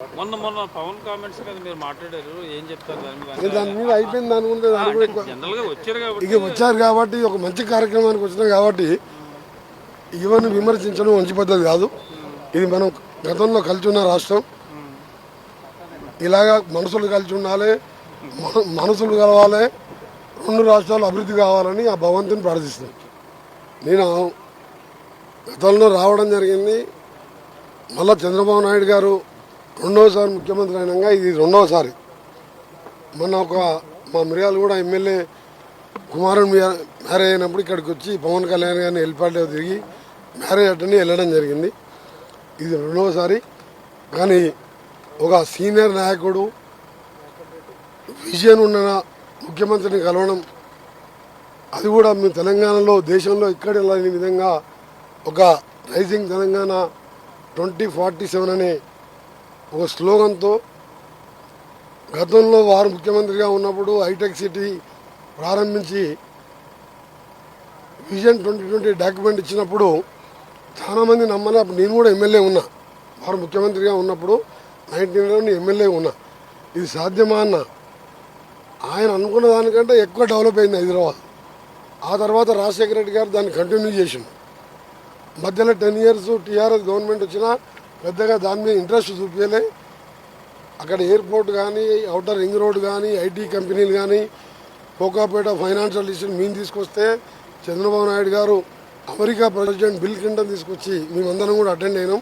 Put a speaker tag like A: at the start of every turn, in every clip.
A: మొన్న మొన్న పవన్ కామెంట్స్ మీద మీరు మాట్లాడారు ఏం చెప్తారు దాని మీద?
B: ఇంకా దాని మీద అయిపోయింది అనుకుంటే దాని కూడా
A: జనరల్గా వచ్చారు కాబట్టి
B: ఇక వచ్చారు కాబట్టి ఒక మంచి కార్యక్రమానికి వచ్చినాం కాబట్టి ఇవన్నీ విమర్శించడం మంచి పద్ధతి కాదు. ఇది మనం గతంలో కలిసి ఉన్న రాష్ట్రం. ఇలాగా మనసులు కలిసి ఉండాలి మన- మనసులు కలవాలి రెండు రాష్ట్రాలు అభివృద్ధి కావాలని ఆ భగవంతుని ప్రార్థిస్తున్నాం. నేను గతంలో రావడం జరిగింది. మళ్ళా చంద్రబాబు నాయుడు గారు రెండవసారి ముఖ్యమంత్రి అయినాక ఇది రెండవసారి మొన్న ఒక మా మిర్యాలు కూడా ఎమ్మెల్యే కుమారుని మ్యారేజ్ అయినప్పుడు ఇక్కడికి వచ్చి పవన్ కళ్యాణ్ గారిని హెలిప్యాడ్లో తిరిగి మ్యారేజ్ అటెండ్ వెళ్ళడం జరిగింది. ఇది రెండవసారి కానీ ఒక సీనియర్ నాయకుడు విజయం ఉన్న ముఖ్యమంత్రిని కలవడం అది కూడా మీ తెలంగాణలో దేశంలో ఇక్కడ లేని విధంగా ఒక rising Telangana twenty forty seven అనే ఒక స్లోగన్తో గతంలో వారు ముఖ్యమంత్రిగా ఉన్నప్పుడు హైటెక్ సిటీ ప్రారంభించి విజన్ ట్వంటీ ట్వంటీ డాక్యుమెంట్ ఇచ్చినప్పుడు చాలామంది నమ్మని. అప్పుడు నేను కూడా ఎమ్మెల్యే ఉన్నా. వారు ముఖ్యమంత్రిగా ఉన్నప్పుడు నైన్టీన్లో నేను ఎమ్మెల్యే ఉన్నా. ఇది సాధ్యమా అన్న? ఆయన అనుకున్న దానికంటే ఎక్కువ డెవలప్ అయింది హైదరాబాద్. ఆ తర్వాత రాజశేఖర రెడ్డి గారు దాన్ని కంటిన్యూ చేసిండు. మధ్యలో టెన్ ఇయర్స్ టీఆర్ఎస్ గవర్నమెంట్ వచ్చినా పెద్దగా దాని మీద ఇంట్రెస్ట్ చూపించలే. అక్కడ ఎయిర్పోర్ట్ కానీ అవుటర్ రింగ్ రోడ్ కానీ ఐటీ కంపెనీలు కానీ కోకాపేట ఫైనాన్షియల్ డిసిషన్ మేము తీసుకొస్తే చంద్రబాబు నాయుడు గారు అమెరికా ప్రెసిడెంట్ బిల్ క్లింటన్ తీసుకొచ్చి మేమందరం కూడా అటెండ్ అయినాం.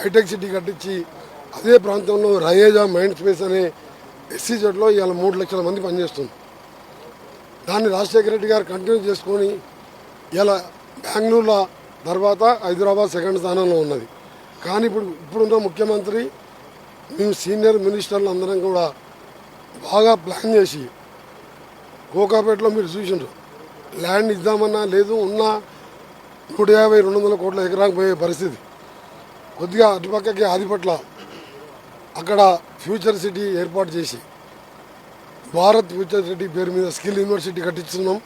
B: హైటెక్ సిటీ కట్టించి అదే ప్రాంతంలో రయేజా మైండ్ స్పేస్ అనే ఎస్సీ జట్లో ఇవాళ మూడు లక్షల మంది పనిచేస్తుంది దాన్ని రాజశేఖర రెడ్డి గారు కంటిన్యూ చేసుకొని ఇలా బెంగళూరులో తర్వాత హైదరాబాద్ సెకండ్ స్థానంలో ఉన్నది. కానీ ఇప్పుడు ఇప్పుడున్న ముఖ్యమంత్రి మేము సీనియర్ మినిస్టర్లు అందరం కూడా బాగా ప్లాన్ చేసి కోకాపేటలో మీరు చూసిండ్రు. ల్యాండ్ ఇద్దామన్నా లేదు ఉన్న నూట యాభై రెండు వందల కోట్ల ఎకరానికి పోయే పరిస్థితి. కొద్దిగా అటుపక్కకి ఆదిపట్ల అక్కడ ఫ్యూచర్ సిటీ ఏర్పాటు చేసి భారత్ ఫ్యూచర్ సిటీ పేరు మీద స్కిల్ యూనివర్సిటీ కట్టించున్నాం